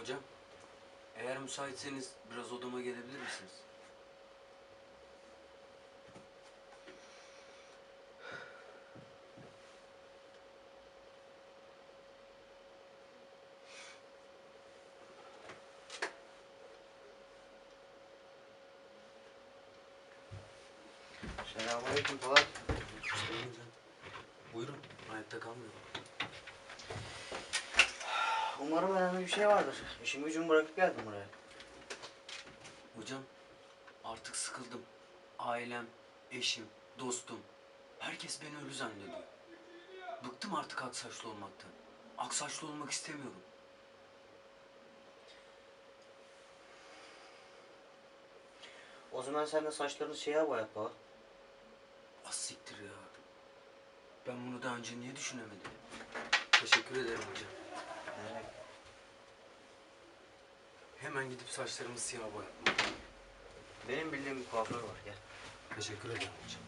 Hocam, eğer müsaitseniz biraz odama gelebilir misiniz? Selamünaleyküm Polat. Buyurun ayakta kalmayalım. Umarım önemli bir şey vardır. İşimi gücümü bırakıp geldim buraya. Hocam, artık sıkıldım. Ailem, eşim, dostum, herkes beni ölü zannediyor. Bıktım artık aksaçlı olmaktan. Aksaçlı olmak istemiyorum. O zaman sen de saçlarını siyah boyat Polat. Az siktir ya. Ben bunu daha önce niye düşünemedim? Teşekkür ederim hocam. Hemen gidip saçlarımı siyah boyatmam. Benim bildiğim bir kuaför var gel. Teşekkür ederim hocam.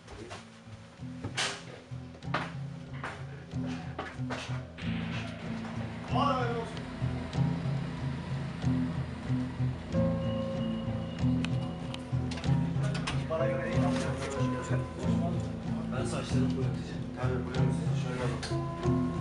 Bana göre değil ama. Ben saçlarımı boyatacağım. Tabii buyurun sizi şöyle alın.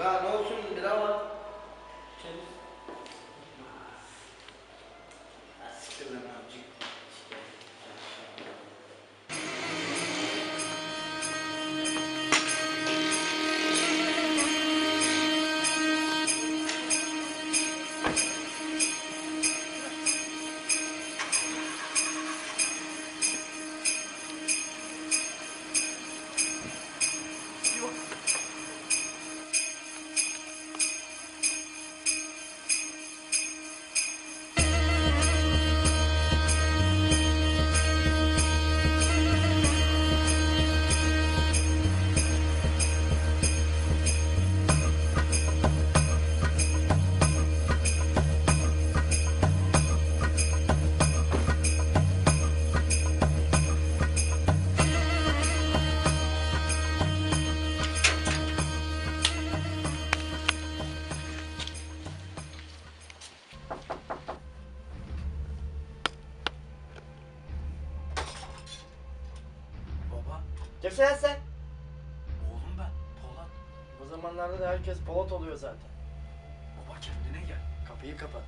Vá, não, sim, Kimsin lan sen? oğlum ben. Polat. Bu zamanlarda da herkes Polat oluyor zaten. Baba kendine gel. Kapıyı kapat.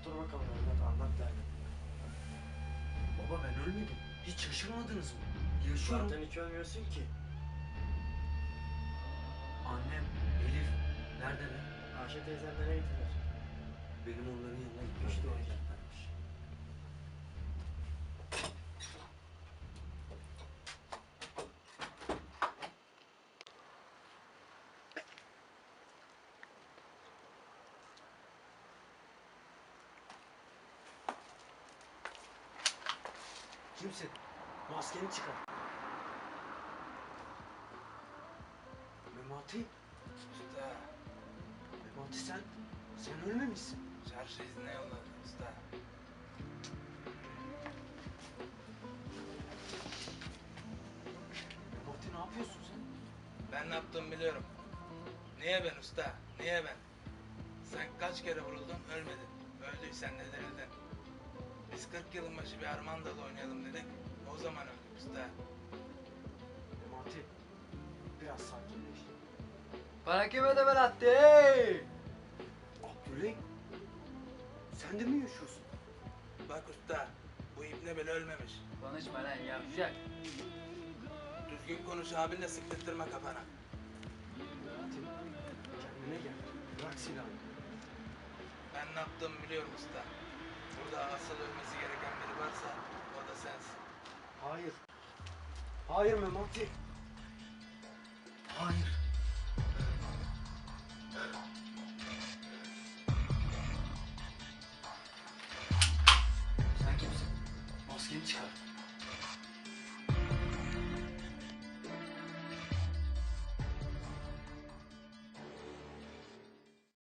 Otur bakalım evlat anlat derdini. Baba ben ölmedim. Hiç şaşırmadınız mı? Yaşıyorum. Zaten hiç ölmüyorsun ki. Annem, Elif, neredeler? Ayşe teyzen nereye gittiler? Benim onların yanına gitmişti o Kimsin? Maskeni çıkar. Memati. Usta, Memati sen, sen ölmemişsin. çarşı izine yolladım usta. Memati ne yapıyorsun sen? Ben ne yaptığımı biliyorum. Niye ben usta? Niye ben? Sen kaç kere vuruldun ölmedin. Öldüysen de dirildin. Biz 40 yılın başı bir Armandalı oynayalım dedik. O zaman öldük usta. Memati biraz sakinleş. Bana kim ödeme attı hey? Abdüley sen de mi yaşıyorsun? Bak usta, bu ibne bile ölmemiş. Konuşma lan yavşak. Düzgün konuş abinle sıktırtma kafana. Memati kendine gel. Bırak silahını. Ben ne yaptığımı biliyorum usta. Burada asıl ölmesi gereken biri varsa o da sensin. Hayır. Hayır Memati. Hayır. Sen kimsin? Maskeni çıkar.